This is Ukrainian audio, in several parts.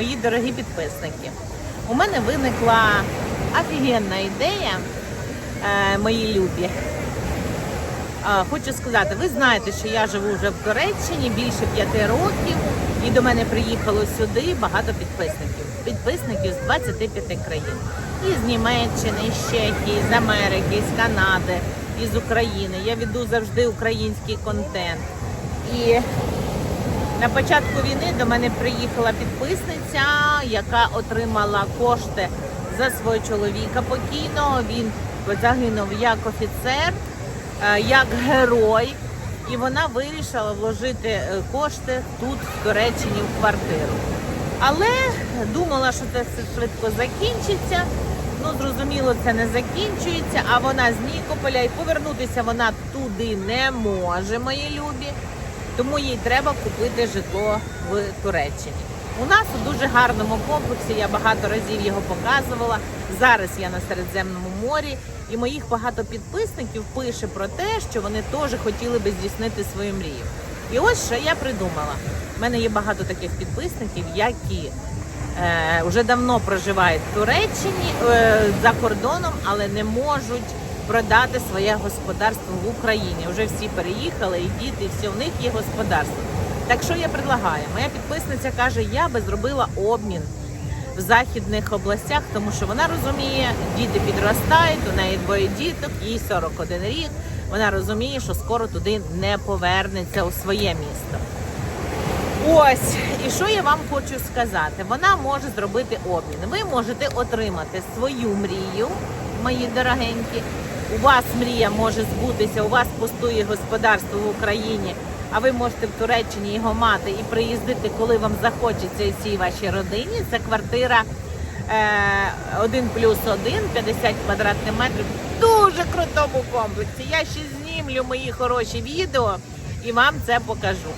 мої дорогі підписники. У мене виникла офігенна ідея, е, мої любі. Хочу сказати, ви знаєте, що я живу вже в Туреччині більше п'яти років, і до мене приїхало сюди багато підписників. Підписників з 25 країн. Із Німеччини, з Чехії, з Америки, з Канади, із України. Я веду завжди український контент. І на початку війни до мене приїхала підписниця, яка отримала кошти за свого чоловіка покійного. Він загинув як офіцер, е, як герой, і вона вирішила вложити е, кошти тут, в Туреччині, в квартиру. Але думала, що це все швидко закінчиться. Ну, зрозуміло, це не закінчується, а вона з Нікополя і повернутися вона туди не може, мої любі. Тому їй треба купити житло в Туреччині. У нас у дуже гарному комплексі, я багато разів його показувала. Зараз я на Середземному морі, і моїх багато підписників пише про те, що вони теж хотіли би здійснити свою мрію. І ось що я придумала. У мене є багато таких підписників, які е, вже давно проживають в Туреччині е, за кордоном, але не можуть продати своє господарство в Україні. Вже всі переїхали, і діти, і все, в них є господарство. Так що я предлагаю? Моя підписниця каже, я би зробила обмін в західних областях, тому що вона розуміє, діти підростають, у неї двоє діток, їй 41 рік. Вона розуміє, що скоро туди не повернеться у своє місто. Ось, і що я вам хочу сказати? Вона може зробити обмін. Ви можете отримати свою мрію, мої дорогенькі. У вас мрія може збутися, у вас пустує господарство в Україні, а ви можете в Туреччині його мати і приїздити, коли вам захочеться і всій вашій родині. Це квартира е, 1 плюс 1, 50 квадратних метрів. В дуже крутому комплексі. Я ще знімлю мої хороші відео і вам це покажу.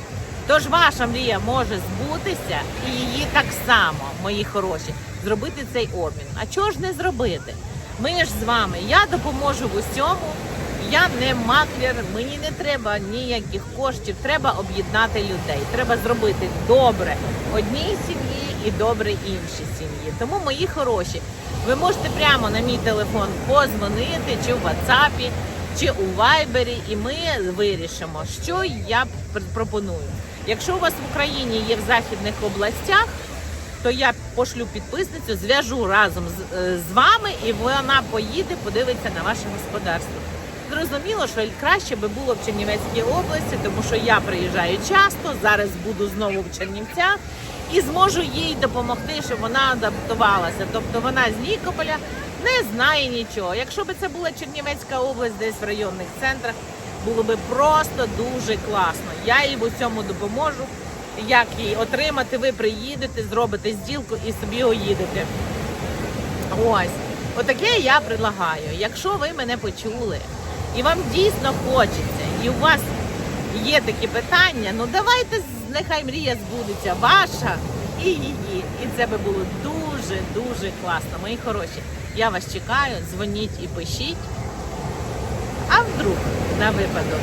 Тож ваша мрія може збутися, і її так само, мої хороші, зробити цей обмін. А чого ж не зробити? Ми ж з вами, я допоможу в усьому. Я не маклер, мені не треба ніяких коштів. Треба об'єднати людей. Треба зробити добре одній сім'ї і добре іншій сім'ї. Тому, мої хороші, ви можете прямо на мій телефон позвонити чи в WhatsApp, чи у Viber, і ми вирішимо, що я пропоную. Якщо у вас в Україні є в західних областях, то я пошлю підписницю, зв'яжу разом з, е, з вами, і вона поїде, подивиться на ваше господарство. Зрозуміло, що краще би було в Чернівецькій області, тому що я приїжджаю часто, зараз буду знову в Чернівцях і зможу їй допомогти, щоб вона адаптувалася. Тобто вона з Нікополя не знає нічого. Якщо б це була Чернівецька область, десь в районних центрах, було би просто дуже класно. Я їй в цьому допоможу. Як її отримати, ви приїдете, зробите зділку і собі уїдете. Ось, отаке я предлагаю. Якщо ви мене почули і вам дійсно хочеться, і у вас є такі питання, ну давайте нехай мрія збудеться ваша і її. І це би було дуже дуже класно. Мої хороші. Я вас чекаю, дзвоніть і пишіть. А вдруг на випадок.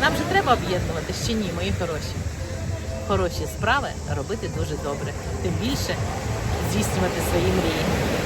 Нам же треба об'єднувати чи ні, мої хороші. Хороші справи робити дуже добре. Тим більше здійснювати свої мрії.